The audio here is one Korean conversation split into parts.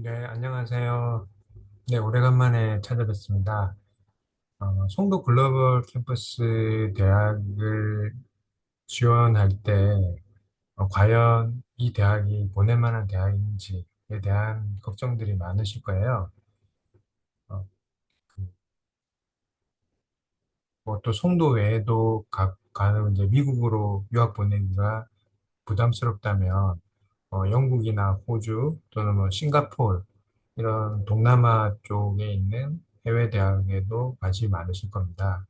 네, 안녕하세요. 네, 오래간만에 찾아뵙습니다. 어, 송도 글로벌 캠퍼스 대학을 지원할 때, 어, 과연 이 대학이 보낼 만한 대학인지에 대한 걱정들이 많으실 거예요. 어, 그, 뭐또 송도 외에도 가, 가는 이제 미국으로 유학 보내기가 부담스럽다면, 어, 영국이나 호주 또는 뭐 싱가포르 이런 동남아 쪽에 있는 해외 대학에도 관심이 많으실 겁니다.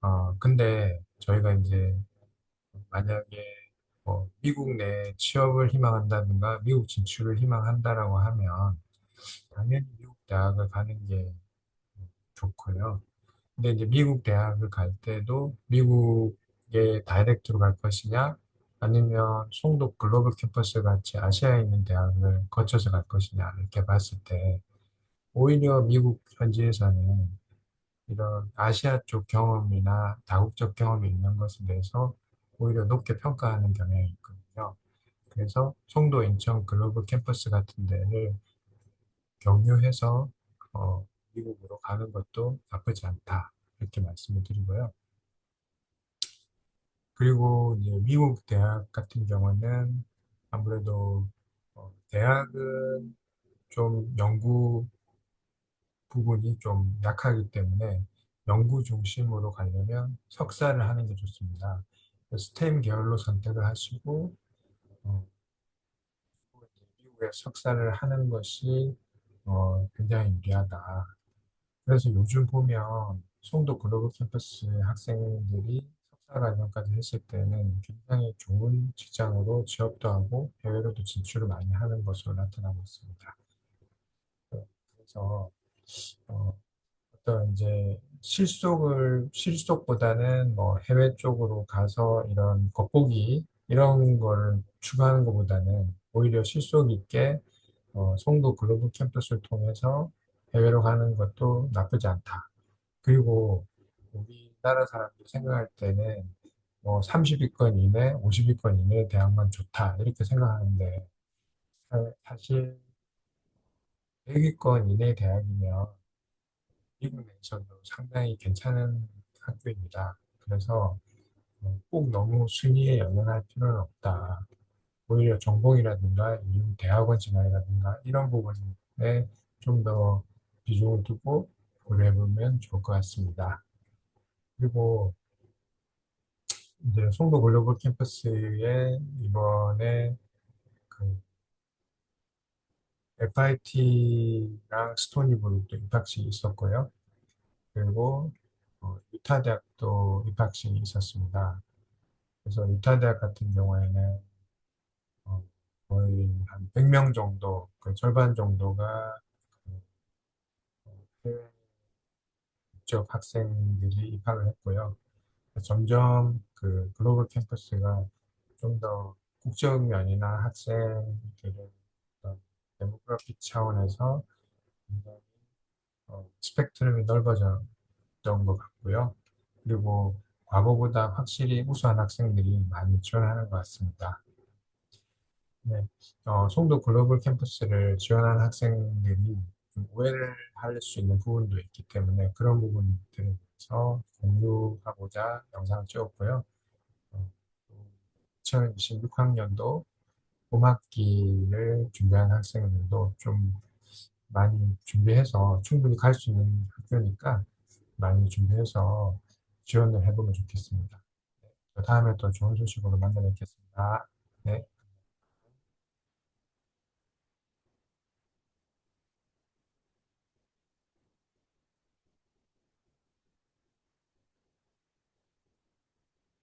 어, 근데 저희가 이제 만약에 뭐 미국 내 취업을 희망한다든가 미국 진출을 희망한다라고 하면 당연히 미국 대학을 가는 게 좋고요. 근데 이제 미국 대학을 갈 때도 미국의 다이렉트로 갈 것이냐 아니면 송도 글로벌 캠퍼스 같이 아시아에 있는 대학을 거쳐서 갈 것이냐 이렇게 봤을 때 오히려 미국 현지에서는 이런 아시아 쪽 경험이나 다국적 경험이 있는 것에 대해서 오히려 높게 평가하는 경향이 있거든요. 그래서 송도 인천 글로벌 캠퍼스 같은 데를 경유해서 어, 미국으로 가는 것도 나쁘지 않다. 이렇게 말씀을 드리고요. 그리고 이제 미국 대학 같은 경우는 아무래도 어, 대학은 좀 연구 부분이 좀 약하기 때문에 연구 중심으로 가려면 석사를 하는 게 좋습니다. 스템 계열로 선택을 하시고 어, 미국에 석사를 하는 것이 어, 굉장히 유리하다. 그래서 요즘 보면 송도 글로벌 캠퍼스 학생들이 석사 과정까지 했을 때는 굉장히 좋은 직장으로 취업도 하고 해외로도 진출을 많이 하는 것으로 나타나고 있습니다. 그래서 어, 어떤 이제 실속을 실속보다는 뭐 해외 쪽으로 가서 이런 겉보기 이런 거를 추구하는 것보다는 오히려 실속 있게 어, 송도 글로벌 캠퍼스를 통해서 해외로 가는 것도 나쁘지 않다. 그리고 우리나라 사람들이 생각할 때는 뭐 30위권 이내, 50위권 이내 대학만 좋다 이렇게 생각하는데 사- 사실 100위권 이내 대학이면 미국 내에서도 상당히 괜찮은 학교입니다. 그래서 어, 꼭 너무 순위에 연연할 필요는 없다. 오히려 전공이라든가 이후 대학원 진학이라든가 이런 부분에 좀 더 비중을 두고 고려해보면 좋을 것 같습니다. 그리고 이제 송도 글로벌 캠퍼스에 이번에 그 FIT랑 스토니브룩도 입학식이 있었고요. 그리고 어, 유타 대학도 입학식이 있었습니다. 그래서 유타 대학 같은 경우에는 어, 거의 한 100명 정도, 그 절반 정도가 그해 외 국적 학생들이 입학을 했고요. 점점 그 글로벌 캠퍼스가 좀 더 국적 면이나 학생들의 데모그래픽 차원에서 굉장히 어, 스펙트럼이 넓어졌던 것 같고요. 그리고 과거보다 확실히 우수한 학생들이 많이 지원하는 것 같습니다. 네, 어, 송도 글로벌 캠퍼스를 지원하는 학생들이 좀 오해를 할 수 있는 부분도 있기 때문에 그런 부분들에 대해서 공유하고자 영상을 찍었고요. 어, 2026학년도 봄학기를 준비하는 학생들도 좀 많이 준비해서 충분히 갈 수 있는 학교니까 많이 준비해서 지원을 해보면 좋겠습니다. 다음에 또 좋은 소식으로 만나 뵙겠습니다. 네.